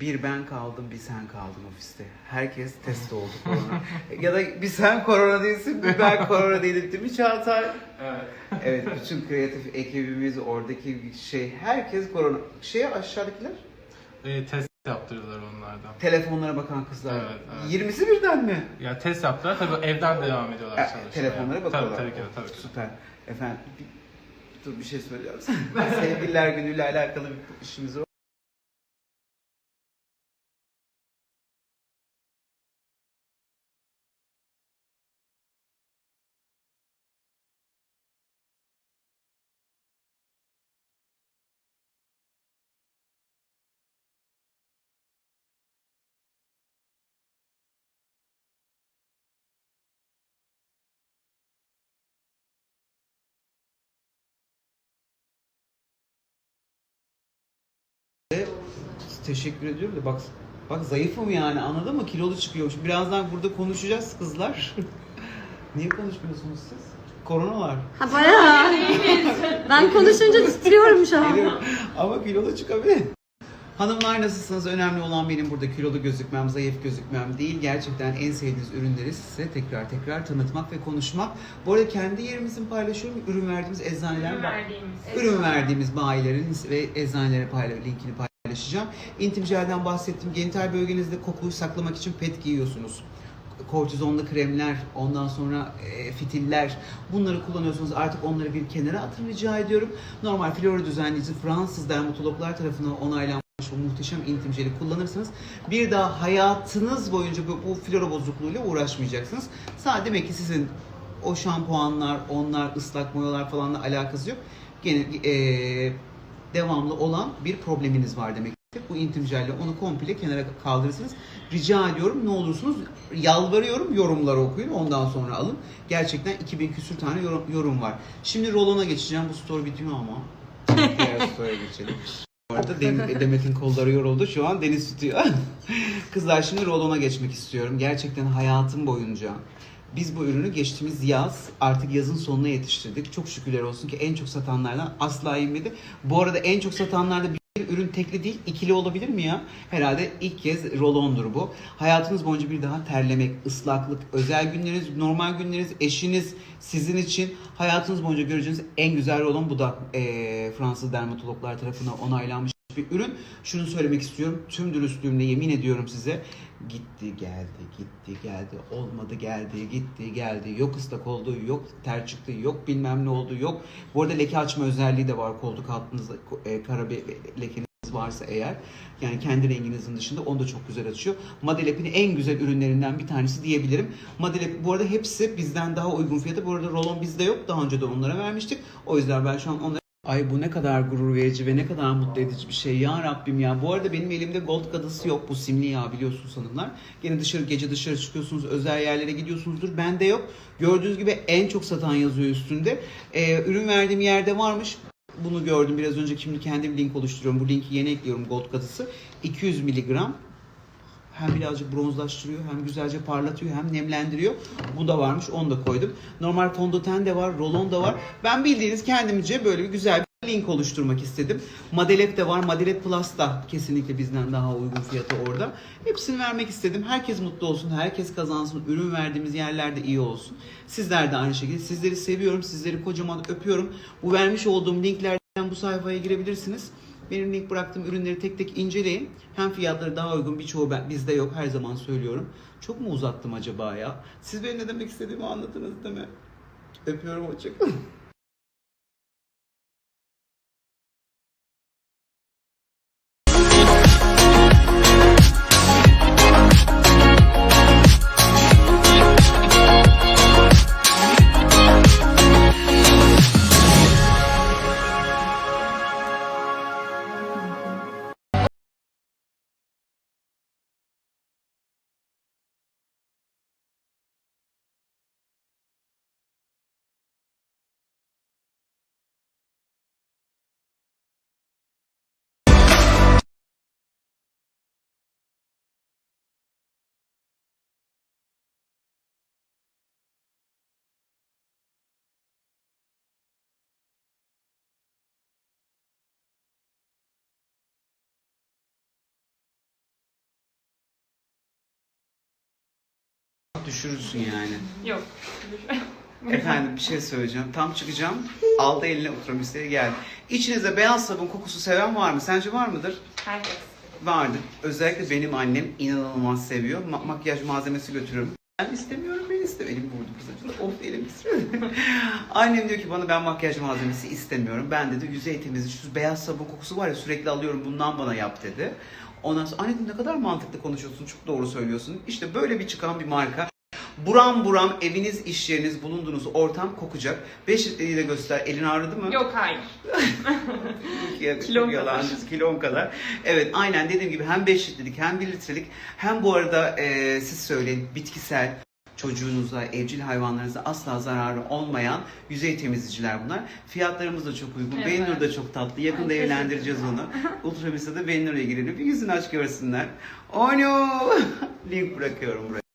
Bir ben kaldım, bir sen kaldın ofiste. Herkes test oldu korona. ya da bir sen korona değilsin, bir ben korona değilim değil mi Çağatay? Evet. Evet, bütün kreatif ekibimiz, oradaki şey, herkes korona. Şeye aşağıdakiler? E, test yaptırdılar onlardan. Telefonlara bakan kızlar. Evet, evet. 20'si birden mi? Ya test yaptılar tabii evden devam ediyorlar E, çalışmaya. telefonlara bakıyorlar. Tabii tabii ki tabii ki. Süper. Efendim, dur bir şey söyleyeceğim. Sevgililer günüyle alakalı bir işimiz var. Teşekkür ediyorum da bak bak zayıfım yani anladın mı? Kilolu çıkıyormuş. Birazdan burada konuşacağız kızlar. Niye konuşmuyorsunuz siz? Korona var. Ha bayağı. ben konuşunca titriyorum şu an. Ama kilolu çıkabilir. Hanımlar nasılsınız? Önemli olan benim burada kilolu gözükmem, zayıf gözükmem değil. Gerçekten en sevdiğiniz ürünleri size tekrar tekrar tanıtmak ve konuşmak. Bu arada kendi yerimizin paylaşıyorum. Ürün verdiğimiz eczaneler Ürün var. verdiğimiz. Ürün verdiğimiz bayilerin ve eczanelere payla, linkini paylaşacağım. İntim jelden bahsettim. Genital bölgenizde kokuyu saklamak için pet giyiyorsunuz. Kortizonlu kremler, ondan sonra e, fitiller bunları kullanıyorsunuz. Artık onları bir kenara atın rica ediyorum. Normal flora düzenleyici Fransız dermatologlar tarafından onaylanmış bu muhteşem intim jeli kullanırsanız bir daha hayatınız boyunca bu, bu flora bozukluğuyla uğraşmayacaksınız. Sadece demek ki sizin o şampuanlar, onlar, ıslak mayolar falanla alakası yok. Gene e, devamlı olan bir probleminiz var demek. Bu intim jelle onu komple kenara kaldırırsınız. Rica ediyorum ne olursunuz yalvarıyorum yorumları okuyun ondan sonra alın. Gerçekten 2000 küsür tane yorum, yorum var. Şimdi Rolon'a geçeceğim. Bu story bitiyor ama. Diğer. Bu arada Dem- Demet'in kolları yoruldu. Şu an Deniz tutuyor. Kızlar şimdi Rolon'a geçmek istiyorum. Gerçekten hayatım boyunca biz bu ürünü geçtiğimiz yaz artık yazın sonuna yetiştirdik. Çok şükürler olsun ki en çok satanlardan asla inmedi. Bu arada en çok satanlarda bir ürün tekli değil ikili olabilir mi ya? Herhalde ilk kez rolondur bu. Hayatınız boyunca bir daha terlemek, ıslaklık, özel günleriniz, normal günleriniz, eşiniz sizin için hayatınız boyunca göreceğiniz en güzel rolon bu da eee, Fransız dermatologlar tarafından onaylanmış bir ürün. Şunu söylemek istiyorum. Tüm dürüstlüğümle yemin ediyorum size. Gitti geldi, gitti geldi, olmadı geldi, gitti geldi. Yok ıslak oldu, yok ter çıktı, yok bilmem ne oldu, yok. Bu arada leke açma özelliği de var koltuk altınızda e, kara bir lekeniz varsa eğer. Yani kendi renginizin dışında onu da çok güzel açıyor. Madelep'in en güzel ürünlerinden bir tanesi diyebilirim. Madelep bu arada hepsi bizden daha uygun fiyata. Bu arada rolon bizde yok. Daha önce de onlara vermiştik. O yüzden ben şu an onları Ay bu ne kadar gurur verici ve ne kadar mutlu edici bir şey ya Rabbim ya. Bu arada benim elimde gold kadısı yok. Bu simli yağ biliyorsunuz hanımlar. Gene dışarı gece dışarı çıkıyorsunuz özel yerlere gidiyorsunuzdur. Bende yok. Gördüğünüz gibi en çok satan yazıyor üstünde. Ee, ürün verdiğim yerde varmış. Bunu gördüm biraz önce şimdi kendim link oluşturuyorum. Bu linki yeni ekliyorum gold kadısı. 200 miligram hem birazcık bronzlaştırıyor hem güzelce parlatıyor hem nemlendiriyor. Bu da varmış onu da koydum. Normal fondöten de var, rolon da var. Ben bildiğiniz kendimce böyle bir güzel bir link oluşturmak istedim. Madelep de var. Madelep Plus da kesinlikle bizden daha uygun fiyatı orada. Hepsini vermek istedim. Herkes mutlu olsun, herkes kazansın. Ürün verdiğimiz yerlerde iyi olsun. Sizler de aynı şekilde. Sizleri seviyorum, sizleri kocaman öpüyorum. Bu vermiş olduğum linklerden bu sayfaya girebilirsiniz. Benim link bıraktığım ürünleri tek tek inceleyin. Hem fiyatları daha uygun birçoğu ben, bizde yok her zaman söylüyorum. Çok mu uzattım acaba ya? Siz benim ne demek istediğimi anladınız değil mi? Öpüyorum hoşçakalın. Düşürürsün yani. Yok. Efendim bir şey söyleyeceğim. Tam çıkacağım. Aldı eline oturmuşları geldi. İçinizde beyaz sabun kokusu seven var mı? Sence var mıdır? Herkes. Vardır. Özellikle benim annem inanılmaz seviyor. Ma- makyaj malzemesi götürüyorum. Ben istemiyorum, ben istemiyorum. Elim vurdu kıza. Of elim istiyor. Annem diyor ki bana ben makyaj malzemesi istemiyorum. Ben dedi yüzey temizleyici, şu beyaz sabun kokusu var ya sürekli alıyorum bundan bana yap dedi. Ondan sonra anne dedim, ne kadar mantıklı konuşuyorsun, çok doğru söylüyorsun. İşte böyle bir çıkan bir marka. Buram buram eviniz, iş yeriniz, bulunduğunuz ortam kokacak. Beş litreyi de göster. Elin ağrıdı mı? Yok hayır. Yalan, kadar. kilon kadar. Evet aynen dediğim gibi hem 5 litrelik hem 1 litrelik hem bu arada e, siz söyleyin bitkisel çocuğunuza, evcil hayvanlarınıza asla zararı olmayan yüzey temizleyiciler bunlar. Fiyatlarımız da çok uygun. Evet. Beynur da çok tatlı. Yakında Ay, evlendireceğiz onu. Ultrabis'e de Beynur'a girelim. Bir yüzünü aç görsünler. Ono! Link bırakıyorum buraya.